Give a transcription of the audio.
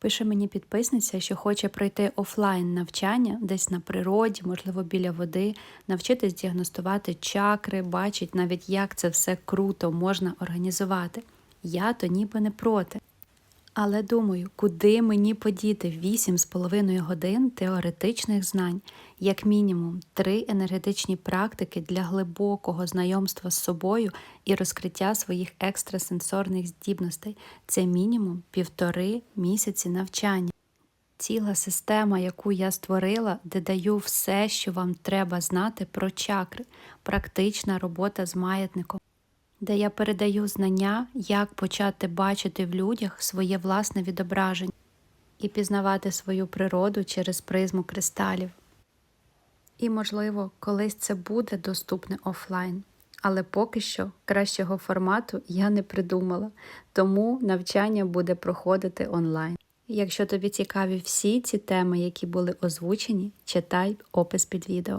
Пише мені підписниця, що хоче пройти офлайн навчання десь на природі, можливо, біля води, навчитись діагностувати чакри, бачить навіть, як це все круто можна організувати. Я то ніби не проти. Але думаю, куди мені подіти 8,5 годин теоретичних знань, як мінімум 3 енергетичні практики для глибокого знайомства з собою і розкриття своїх екстрасенсорних здібностей. Це мінімум півтори місяці навчання. Ціла система, яку я створила, де даю все, що вам треба знати про чакри, практична робота з маятником де я передаю знання, як почати бачити в людях своє власне відображення і пізнавати свою природу через призму кристалів. І, можливо, колись це буде доступне офлайн, але поки що кращого формату я не придумала, тому навчання буде проходити онлайн. Якщо тобі цікаві всі ці теми, які були озвучені, читай опис під відео.